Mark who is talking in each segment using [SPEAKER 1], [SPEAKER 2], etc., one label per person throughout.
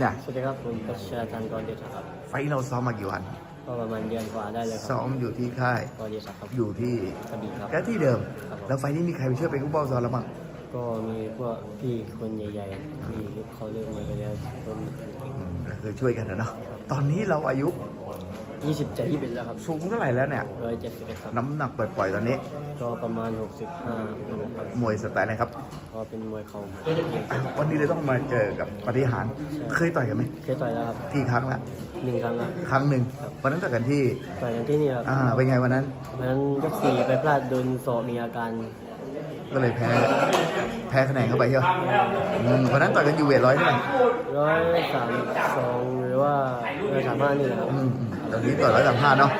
[SPEAKER 1] เนี่ย
[SPEAKER 2] สวัสดีครับผมกัชชาจันทร์กรเดชครับ
[SPEAKER 1] ไฟท์เราซ้อมมากี่วัน
[SPEAKER 2] ก็ประมาณเดือนกว่าได้เลยค
[SPEAKER 1] ซ้
[SPEAKER 2] รั
[SPEAKER 1] อบมอยู่ที่ค่าย
[SPEAKER 2] กรเดชครับ
[SPEAKER 1] อยู่ที่
[SPEAKER 2] กระบี่ครับ
[SPEAKER 1] และที่เดิม
[SPEAKER 2] ครับผม
[SPEAKER 1] แล้วไฟท์นี้มีใครไปช่วยเป็นผู้บอลซ้อมแล้วบ้าง
[SPEAKER 2] ก็มีพวกพี่คนใหญ่ๆที่เขาเลิกมาไปแล้วคน
[SPEAKER 1] อืมก็คือช่วยกันนะเนาะตอนนี้เราอายุ
[SPEAKER 2] ยี่สิบเจ็ดยี่สิบแล้วครับ
[SPEAKER 1] สูงเท่าไหร่แล้วเนี่ย
[SPEAKER 2] ร้อยเจ็ดสิบเอ็ดครับ
[SPEAKER 1] น้ำหนักปล่อยๆตอนนี้
[SPEAKER 2] ก็ประมาณหกสิบห้าครับ
[SPEAKER 1] มวยสไตล์อะไรครับ
[SPEAKER 2] ก็เป็นมวยเข่า
[SPEAKER 1] อะวันนี้เลยต้องมาเจอกับปฏิหาร เคยต่อยกันไหม
[SPEAKER 2] เคยต่อยแล้วครับ
[SPEAKER 1] กี่ครั้งละ
[SPEAKER 2] หนึ่งครั้งครับ
[SPEAKER 1] ครั้งหนึ่งวันนั้นต่อยกันที่
[SPEAKER 2] ต่อยกันที่นี่ครับ
[SPEAKER 1] อ่าเป็นไงวันนั้น
[SPEAKER 2] วันนั้นยกสี่ไปพลาดโดนศอกมีอาการ
[SPEAKER 1] ก็เลยแพ้ แพ้คะแนนเข้าไปใช่ไหมอืมวันนั้นต่อยกันอยู่เวทร้อยเท่าไหร่
[SPEAKER 2] ร้อยสามสองหรือว่าร้อยสามห้านี่แหละครับ
[SPEAKER 1] อืมอืมตอนนี้ต่อยร้อยสามห้าเนาะ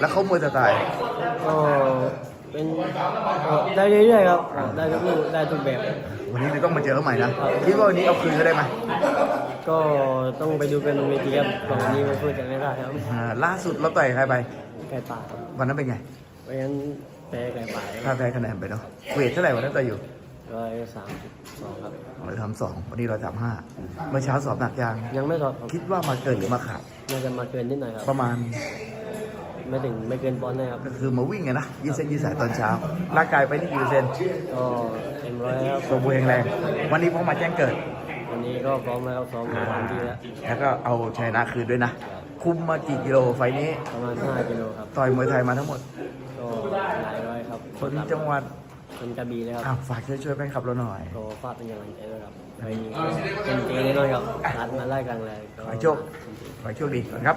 [SPEAKER 1] แล้วเขามวยสไตล์
[SPEAKER 2] ก็เป็นเอ่อได้เรื่อยๆครับ ได้ทุกลูกได้ทุกแบบ
[SPEAKER 1] วันนี้เลยต้องมาเจอเขาใหม่นะ คิดว่าวันนี้เอาคืนก็ได้ไหม
[SPEAKER 2] ก็ต้องไปดูกันบนเวทีครับก่อนวันนี้ไม่พูดกันไม่ได้ครับ
[SPEAKER 1] อ่าล่าสุดเราต่อยใครไป
[SPEAKER 2] ไก่ป่าครับ
[SPEAKER 1] วันนั้นเป็นไง
[SPEAKER 2] เพราะฉะนั้นแพ้ไก่ป่า
[SPEAKER 1] ถ้าแพ้คะแนนไปเนาะ เวทเท่าไหร่วันนั้นต่อยอยู่
[SPEAKER 2] ร้อยสามสิบสองครับ
[SPEAKER 1] ร้อยสามสองวันนี้ร้อยสามห้าเมื่อเช้าสอบหนักยัง
[SPEAKER 2] ยังไม่ถอดครับ
[SPEAKER 1] คิดว่ามาเกินหรือมาขาด
[SPEAKER 2] น่าจะมาเกินนิดหน่อยครับ
[SPEAKER 1] ประมาณ
[SPEAKER 2] ไม่ถึงไม่เกินปอนด์นะครับ
[SPEAKER 1] ก็คือมาวิ่งไงนะยืดเส้นยืดสายตอนเช้าร่างกายไปนี่กี่เปอร์เซ็นต์
[SPEAKER 2] ก็เต็มร้อยครับ
[SPEAKER 1] ตัวบูแข็งแรง วันนี้พอมาแจ้งเกิด
[SPEAKER 2] วันนี้ก็พร้อมแล้วซ้อมมาเต็มที่แล้ว
[SPEAKER 1] แล้วก็เอาชัยชนะคืนด้วยนะ คุมมากี่กิโลไฟล์นี้
[SPEAKER 2] ประมาณห้ากิโลครับ
[SPEAKER 1] ต่อยมวยไทยมาทั้งหมด
[SPEAKER 2] ก็หลายร้อยครับ
[SPEAKER 1] คนจังหวัด
[SPEAKER 2] คนกระบี่เลยครับ
[SPEAKER 1] อ้าวฝากช่วยช่วยๆแฟนคลับเราหน่อย
[SPEAKER 2] ก็ฝากเป็นกำลังใจด้วยครับไปเป็นเจแน่นอนครับรัดมาไล่กันเลยก็
[SPEAKER 1] ขอให้โชคขอให้โชคดีก่อนครับ